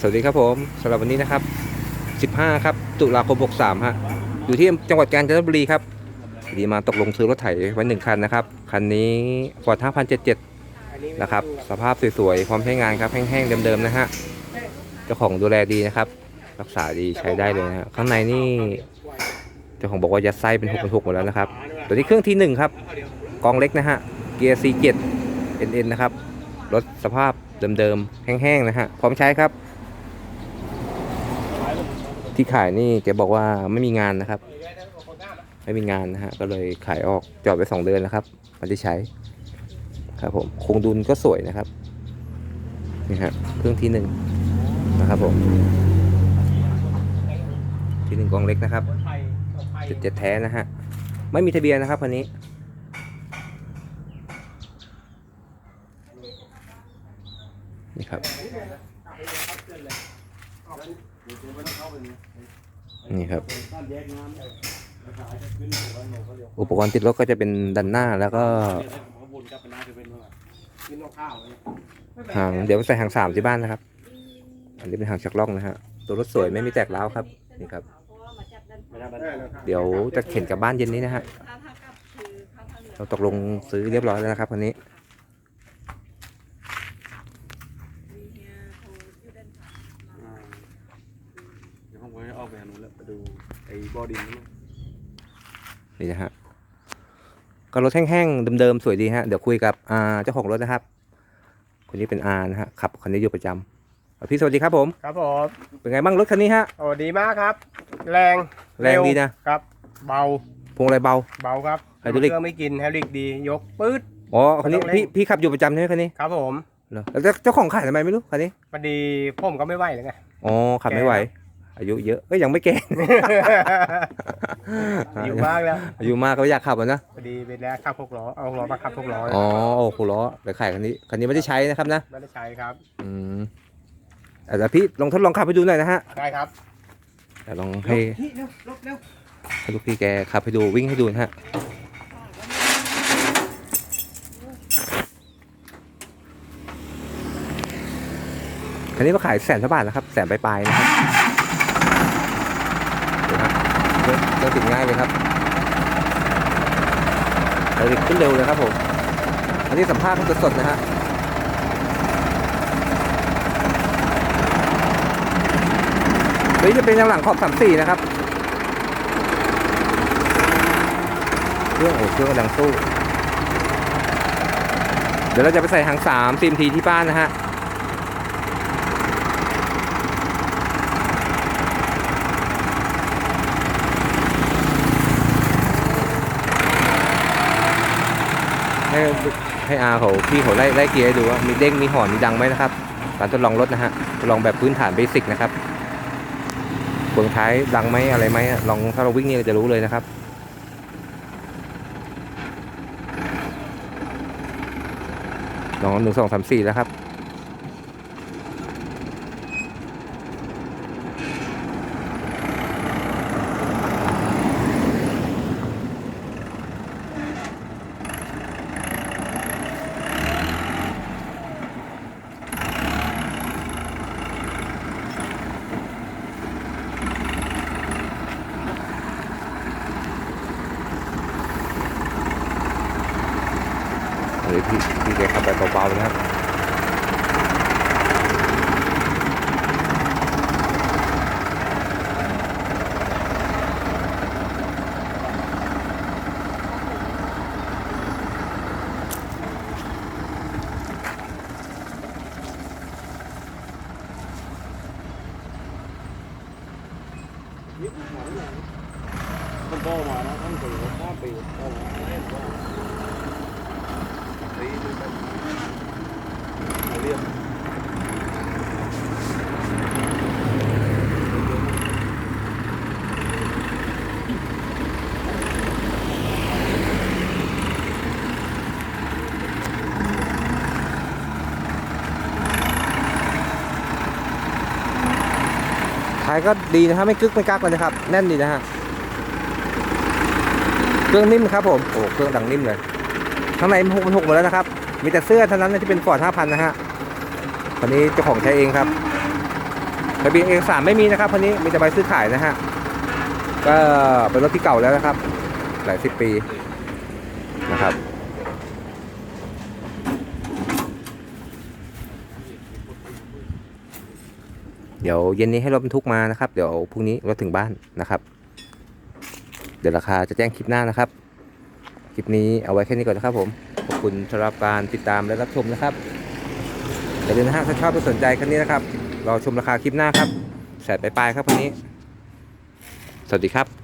สวัสดีครับผมสำหรับวันนี้นะครับ 15 ครับ ตุลาคม 63 ฮะ อยู่ที่จังหวัดกาญจนบุรีครับดีมาตกลงซื้อรถไถไว้หนึ่งคันนะครับ คันนี้ Ford 5077 นะครับ สภาพสวยๆ พร้อมใช้งานครับ แห้งๆ เดิมๆ นะฮะ เจ้าของดูแลดีนะครับ รักษาดีใช้ได้เลยนะฮะ ข้างในนี่ เจ้าของบอกว่ายัดไส้เป็น6เป็น6หมดแล้วนะครับ ตัวนี้เครื่องที่ 1 ครับ กองเล็กนะฮะ เกียร์ C7 NN นะครับ รถสภาพ เดิมๆ แห้งๆ นะฮะ พร้อมใช้ครับ ที่ขายนี่แกบอกว่าไม่มีงานนะครับ ไม่มีงานนะฮะ ก็เลยขายออกจอดไปสองเดือนแล้วครับไม่ได้ใช้ ครับผมโครงดุลก็สวยนะครับ นี่ฮะเครื่องที่หนึ่งนะครับผม ที่หนึ่งกองเล็กนะครับเจ็ดเจ็ดแท้นะฮะ ไม่มีทะเบียนนะครับคันนี้ นี่ครับ นี่ครับ อุปกรณ์ติดรถก็จะเป็นดันหน้าแล้วก็หางเดี๋ยวใส่หางสามที่บ้านนะครับ อันนี้เป็นหางชักล่องนะฮะตัวรถสวยไม่มีแตกร้าวครับนี่ครับ เดี๋ยวจะเข็นกลับบ้านเย็นนี้นะฮะเราตกลงซื้อเรียบร้อยแล้วนะครับคันนี้ เดี๋ยวผมจะออกไปหาหนูแล้ว ไปดูไอ้บอดินนี่นี่นะฮะก็รถแห้งๆเดิมๆสวยดีฮะเดี๋ยวคุยกับอ่าเจ้าของรถนะครับ คนนี้เป็นอานะฮะขับคันนี้อยู่ประจำอะพี่สวัสดีครับผม ครับผมเป็นไงบ้างรถคันนี้ฮะโอ้ดีมากครับ แรงแรงดีนะ ครับ เบาพวงอะไรเบา เบาครับไฮดรอลิกเครื่องไม่กินไฮดรอลิกดี ยกปื๊ดอ๋อคันนี้ไม่ต้องเร่งพี่พี่ขับอยู่ประจำใช่ไหมคันนี้ ครับผมเหรอแล้วเจ้าของขายทำไมไม่รู้คันนี้พอดีผมก็ไม่ไหวแล้วไงอ๋อขับไม่ไหว อายุเยอะก็ยังไม่แก่อยู่มากแล้วอายุมากก็อยากขับอะนะพอดีเป็นแล้วขับหกล้อเอาหกล้อมาขับหกล้ออ๋อโอ้โหล้อเดี๋ยวขายคันนี้คันนี้ไม่ได้ใช้นะครับนะไม่ได้ใช้ครับอืมแต่เดี๋ยวพี่ลองทดลองขับให้ดูหน่อยนะฮะได้ครับเดี๋ยวลองให้เร็วเร็วเร็วให้ลูกพี่แกขับให้ดูวิ่งให้ดูนะฮะคันนี้ก็ขายแสนกว่าบาทนะครับแสนปลายๆนะครับดูครับ เรื่องงติดง่ายเลยครับเราติดขึ้นเร็วเลยครับผม อันนี้สัมภาษณ์สดๆนะฮะตัวนี้จะเป็นยางหลังขอบสามสี่นะครับ เครื่องโอ้เครื่องกำลังสู้ เดี๋ยวเราจะไปใส่หางสามซีมทีที่บ้านนะฮะ ให้ให้อาเขาพี่เขาไล่ไล่เกียร์ให้ดูว่ามีเด้งมีหอนมีดังไหมนะครับการทดลองรถนะฮะทดลองแบบพื้นฐานเบสิกนะครับเบื้องท้ายดังไหมอะไรไหมลองถ้าเราวิ่งนี่เราจะรู้เลยนะครับลองหนึ่งสองสามสี่แล้วครับ เฮ้ยพี่พี่แกขับไปเบาๆนะครับมันโตมาแล้วทั้งสี่ห้าปีโตมาเล่นว่าตีดูแบบเรียบ ท้ายก็ดีนะฮะไม่กึกไม่กักเลยนะครับ แน่นดีนะฮะเครื่องนิ่มครับผมโอ้เครื่องดังนิ่มเลยข้างในมันหกมันหกหมดแล้วนะครับ มีแต่เสื้อเท่านั้นที่เป็นฟอร์ดห้าพันนะฮะคันนี้เจ้าของใช้เองครับทะเบียนเอกสารไม่มีนะครับคันนี้มีแต่ใบซื้อขายนะฮะก็เป็นรถที่เก่าแล้วนะครับ หลายสิบปีนะครับ เดี๋ยวเย็นนี้ให้รถบรรทุกมานะครับ เดี๋ยวพรุ่งนี้รถถึงบ้านนะครับ เดี๋ยวราคาจะแจ้งคลิปหน้านะครับ คลิปนี้เอาไว้แค่นี้ก่อนนะครับ ผม ขอบคุณสำหรับการติดตามและรับชมนะครับอย่าลืมนะฮะถ้าชอบและสนใจคันนี้นะครับ รอชมราคาคลิปหน้าครับแสนปลายๆครับคันนี้ สวัสดีครับ